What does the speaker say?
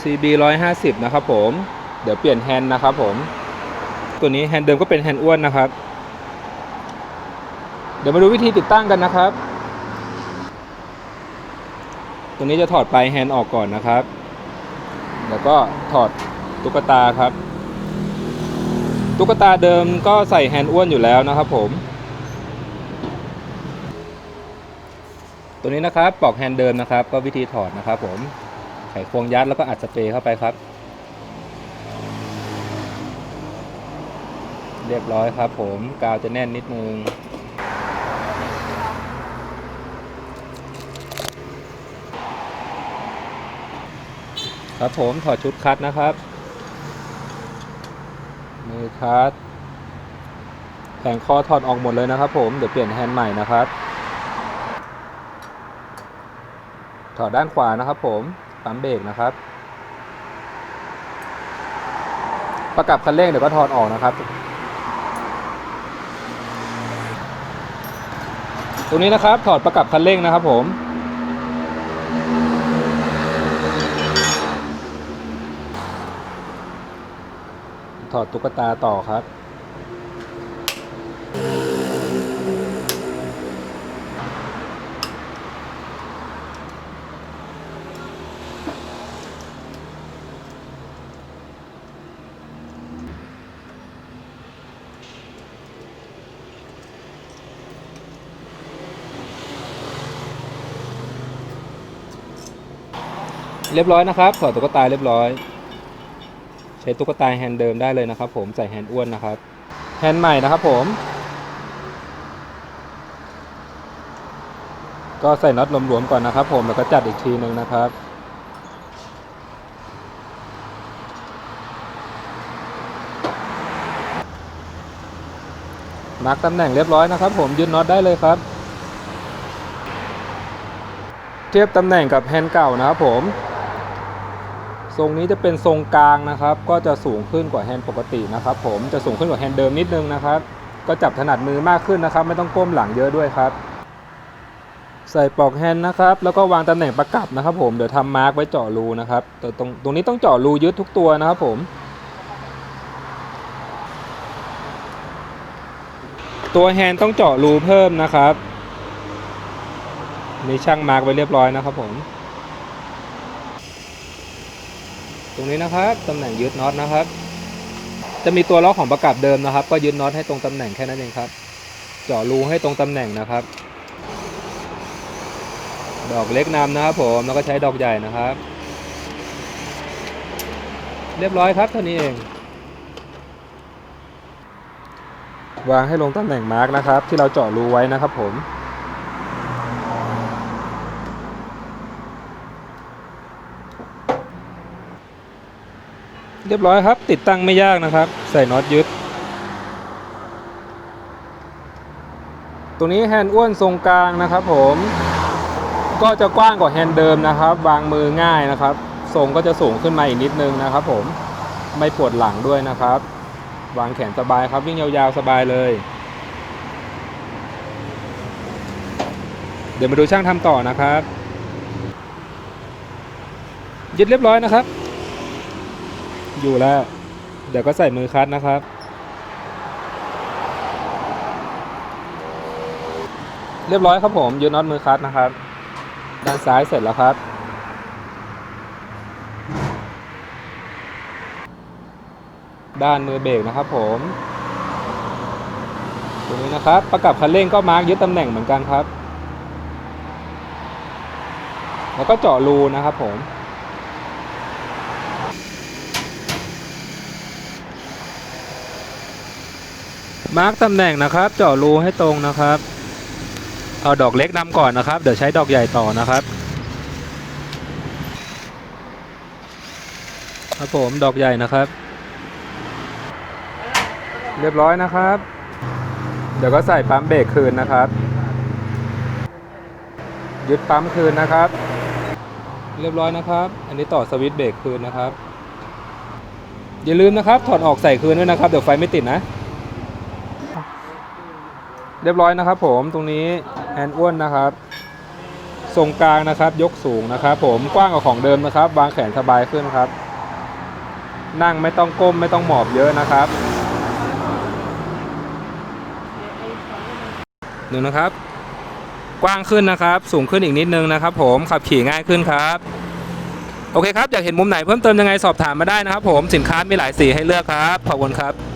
CB 150 นะครับผม เดี๋ยวเปลี่ยนแฮนด์นะครับผม ตัวนี้แฮนด์เดิมก็เป็นแฮนด์อ้วนนะครับ เดี๋ยวมาดูวิธีติดตั้งกันนะครับ ตัวนี้จะถอดปลายแฮนด์ออกก่อนนะครับ แล้วก็ถอดตุ๊กตาครับ ตุ๊กตาเดิมก็ใส่แฮนด์อ้วนอยู่แล้วนะครับผมตัวนี้นะครับปลอกแฮนด์เดิมนะครับ ก็วิธีถอดนะครับผม ไขควงยัดแล้วก็อัดสเปรย์เข้าไปครับ เรียบร้อยครับผมกาวจะแน่นนิดนึงครับผมถอดชุดคัดนะครับ มือคัดแผงคอถอดออกหมดเลยนะครับผม เดี๋ยวเปลี่ยนแฮนด์ใหม่นะครับ ถอดด้านขวานะครับผม ปั๊มเบรกนะครับ ประกับคันเร่งเดี๋ยวก็ถอดออกนะครับ ตรงนี้นะครับถอดประกับคันเร่งนะครับผมถอดตุ๊กตาต่อครับ เรียบร้อยนะครับถอดตุ๊กตาเรียบร้อย ใช้ตุ๊กตาแฮนด์เดิมได้เลยนะครับผมใส่แฮนด์อ้วนนะครับแฮนด์ใหม่นะครับผม ก็ใส่น็อตหลวมๆก่อนนะครับ ผมแล้วก็จัดอีกทีหนึ่งนะครับมาร์กตำแหน่งเรียบร้อยนะครับ ผมยึดน็อตได้เลยครับ เทียบตำแหน่งกับแฮนด์เก่านะครับผม ทรงนี้จะเป็นทรงกลางนะครับ ก็จะสูงขึ้นกว่าแฮนด์ปกตินะครับ ผมจะสูงขึ้นกว่าแฮนด์เดิมนิดนึงนะครับ ก็จับถนัดมือมากขึ้นนะครับ ไม่ต้องก้มหลังเยอะด้วยครับ ใส่ปลอกแฮนด์นะครับ แล้วก็วางตำแหน่งประกับนะครับ ผมเดี๋ยวทำมาร์กไว้เจาะรูนะครับแต่ตรงตรงนี้ต้องเจาะรูยึดทุกตัวนะครับผมตัวแฮนด์ต้องเจาะรูเพิ่มนะครับนี่ช่างมาร์กไว้เรียบร้อยนะครับผม ตรงนี้นะครับตำแหน่งยึดน็อตนะครับ จะมีตัวล็อกของประกับเดิมนะครับ ก็ยึดน็อตให้ตรงตำแหน่งแค่นั้นเองครับ เจาะรูให้ตรงตำแหน่งนะครับ ดอกเล็กนำนะครับผมแล้วก็ใช้ดอกใหญ่นะครับ เรียบร้อยครับเท่านี้เองวางให้ลงตำแหน่งมาร์กนะครับ ที่เราเจาะรูไว้นะครับผม เรียบร้อยครับ ติดตั้งไม่ยากนะครับ ใส่น็อตยึดตัวนี้แฮนด์อ้วนทรงกลางนะครับ ผม ก็จะกว้างกว่าแฮนด์เดิมนะครับวางมือง่ายนะครับ ทรงก็จะสูงขึ้นมาอีกนิดนึงนะครับ ผมไม่ปวดหลังด้วยนะครับ วางแขนสบายครับวิ่งยาวๆสบายเลย เดี๋ยวมาดูช่างทำต่อนะครับยึดเรียบร้อยนะครับ อยู่แล้ว เดี๋ยวก็ใส่มือคัดนะครับ เรียบร้อยครับผมยืนน็อตมือคัดนะครับ ด้านซ้ายเสร็จแล้วครับ ด้านมือเบรกนะครับผมตรงนี้นะครับประกับคันเร่งก็มาร์กยึดตำแหน่งเหมือนกันครับ แล้วก็เจาะรูนะครับผม มาร์กตำแหน่งนะครับ เจาะรูให้ตรงนะครับ เอาดอกเล็กนำก่อนนะครับ เดี๋ยวใช้ดอกใหญ่ต่อนะครับครับผมดอกใหญ่นะครับ เรียบร้อยนะครับ เดี๋ยวก็ใส่ปั๊มเบรกคืนนะครับ ยึดปั๊มคืนนะครับ เรียบร้อยนะครับ อันนี้ต่อสวิตช์เบรกคืนนะครับ อย่าลืมนะครับ ถอดออกใส่คืนด้วยนะครับ เดี๋ยวไฟไม่ติดนะ เรียบร้อยนะครับผมตรงนี้แฮนอ้วนนะครับทรงกลางนะครับ ยกสูงนะครับ ผมกว้างกว่าของเดิมนะครับ วางแขนสบายขึ้นครับ นั่งไม่ต้องก้มไม่ต้องหมอบเยอะนะครับดูนะครับ กว้างขึ้นนะครับ สูงขึ้นอีกนิดนึงนะครับ ผมขับขี่ง่ายขึ้นครับ โอเคครับอยากเห็นมุมไหนเพิ่มเติมยังไงสอบถามมาได้นะครับ ผมสินค้ามีหลายสีให้เลือกครับขอบคุณครับ